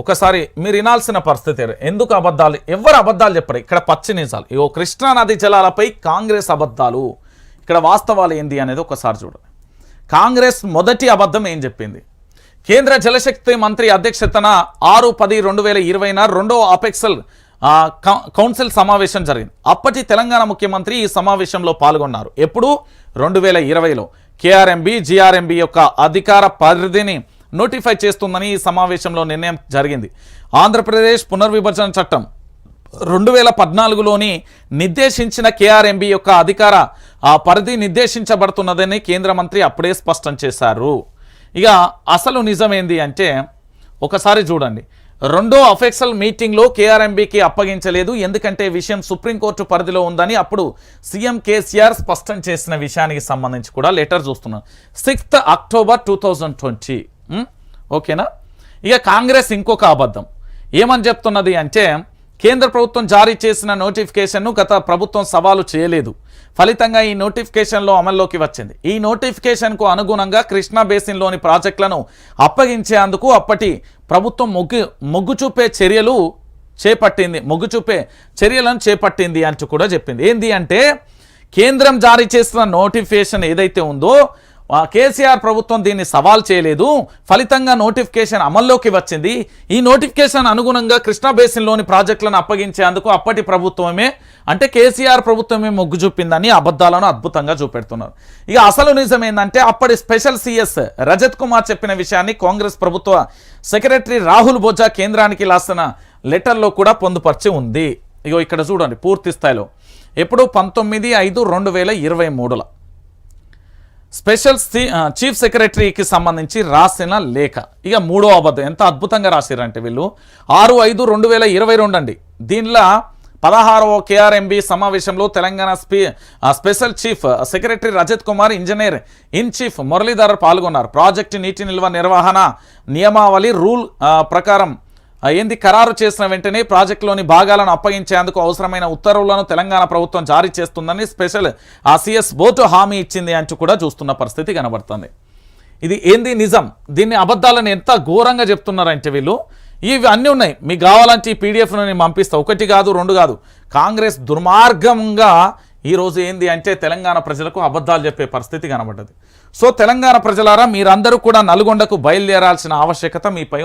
ఒకసారి మీరు వినాల్సిన పరిస్థితి ఎందుకు అబద్ధాలు? ఎవరు అబద్ధాలు చెప్పరు? ఇక్కడ పచ్చి నిజాలు. ఇగో కృష్ణానది జలాలపై కాంగ్రెస్ అబద్ధాలు. ఇక్కడ వాస్తవాలు ఏంది అనేది ఒకసారి చూడండి కాంగ్రెస్ మొదటి అబద్ధం ఏం చెప్పింది? కేంద్ర జలశక్తి మంత్రి అధ్యక్షతన ఆరు పది రెండు వేల ఇరవైన రెండో అపెక్సల్ కౌన్సిల్ సమావేశం జరిగింది. అప్పటి తెలంగాణ ముఖ్యమంత్రి ఈ సమావేశంలో పాల్గొన్నారు. ఎప్పుడు? రెండు వేల ఇరవైలో. కేఆర్ఎంబి జిఆర్ఎంబి యొక్క అధికార పరిధిని నోటిఫై చేస్తుందని ఈ సమావేశంలో నిర్ణయం జరిగింది. ఆంధ్రప్రదేశ్ పునర్విభజన చట్టం రెండు వేల పద్నాలుగులోని నిర్దేశించిన కేఆర్ఎంబి యొక్క అధికార ఆ పరిధి నిర్దేశించబడుతున్నదని కేంద్ర మంత్రి అప్పుడే స్పష్టం చేశారు. ఇక అసలు నిజమేంది అంటే ఒకసారి చూడండి. రెండో అఫెక్సల్ మీటింగ్లో కేఆర్ఎంబికి అప్పగించలేదు. ఎందుకంటే విషయం సుప్రీంకోర్టు పరిధిలో ఉందని అప్పుడు సీఎం కేసీఆర్ స్పష్టం చేసిన విషయానికి సంబంధించి కూడా లెటర్ చూస్తున్నాం. Sixth October two thousand twenty Hmm? ఓకేనా ఇక కాంగ్రెస్ ఇంకొక అబద్ధం. ఏమని చెప్తున్నది అంటే కేంద్ర ప్రభుత్వం జారీ చేసిన నోటిఫికేషన్ను గత ప్రభుత్వం సవాలు చేయలేదు. ఫలితంగా ఈ నోటిఫికేషన్లో అమల్లోకి వచ్చింది. ఈ నోటిఫికేషన్కు అనుగుణంగా కృష్ణా బేసిన్లోని ప్రాజెక్టులను అప్పగించేందుకు అప్పటి ప్రభుత్వం మొగ్గు మొగ్గు చూపే చర్యలు చేపట్టింది మొగ్గు చూపే చర్యలను చేపట్టింది అంటూ కూడా చెప్పింది. ఏంది అంటే కేంద్రం జారీ చేసిన నోటిఫికేషన్ ఏదైతే ఉందో కేసీఆర్ ప్రభుత్వం దీన్ని సవాల్ చేయలేదు. ఫలితంగా నోటిఫికేషన్ అమల్లోకి వచ్చింది. ఈ నోటిఫికేషన్ అనుగుణంగా కృష్ణా బేసిన్లోని ప్రాజెక్టులను అప్పగించేందుకు అప్పటి ప్రభుత్వమే అంటే కేసీఆర్ ప్రభుత్వమే మొగ్గు చూపిందని అబద్ధాలను అద్భుతంగా చూపెడుతున్నారు. ఇక అసలు నిజం ఏంటంటే అప్పటి స్పెషల్ సీఎస్ రజత్ కుమార్ చెప్పిన విషయాన్ని కాంగ్రెస్ ప్రభుత్వ సెక్రటరీ రాహుల్ బొజ్జా కేంద్రానికి రాసిన లెటర్లో కూడా పొందుపరిచి ఉంది. ఇగో ఇక్కడ చూడండి పూర్తి స్థాయిలో. ఎప్పుడు పంతొమ్మిది ఐదు రెండు వేల ఇరవై మూడులో. స్పెషల్ చీఫ్ సెక్రటరీకి సంబంధించి రాసిన లేఖ. ఇక మూడో అబద్ధం. ఎంత అద్భుతంగా రాసిరంటే వీళ్ళు? ఆరు ఐదు రెండు వేల ఇరవై రెండు అండి. దీనిలో పదహారవ కేఆర్ఎంబి సమావేశంలో Telangana స్పీ special chief secretary Rajat Kumar engineer in chief Muralidhar పాల్గొన్నారు. ప్రాజెక్టు నీటి నిల్వ నిర్వహణ నియమావళి రూల్ ప్రకారం ఏంది ఖరారు చేసిన వెంటనే ప్రాజెక్టులోని భాగాలను అప్పగించేందుకు అవసరమైన ఉత్తర్వులను తెలంగాణ ప్రభుత్వం జారీ చేస్తుందని స్పెషల్ ఆ సిఎస్ బోటు హామీ ఇచ్చింది అంటూ కూడా చూస్తున్న పరిస్థితి కనబడుతుంది. ఇది ఏంది నిజం? దీన్ని అబద్ధాలను ఎంత ఘోరంగా చెప్తున్నారంటే వీళ్ళు? ఇవి అన్నీ ఉన్నాయి. మీకు కావాలంటే ఈ పీడిఎఫ్ను నేను పంపిస్తా. ఒకటి కాదు రెండు కాదు. కాంగ్రెస్ దుర్మార్గంగా ఈరోజు ఏంది అంటే తెలంగాణ ప్రజలకు అబద్ధాలు చెప్పే పరిస్థితి కనబడ్డది. సో తెలంగాణ ప్రజలారా మీరందరూ కూడా నల్గొండకు బయలుదేరాల్సిన ఆవశ్యకత మీపై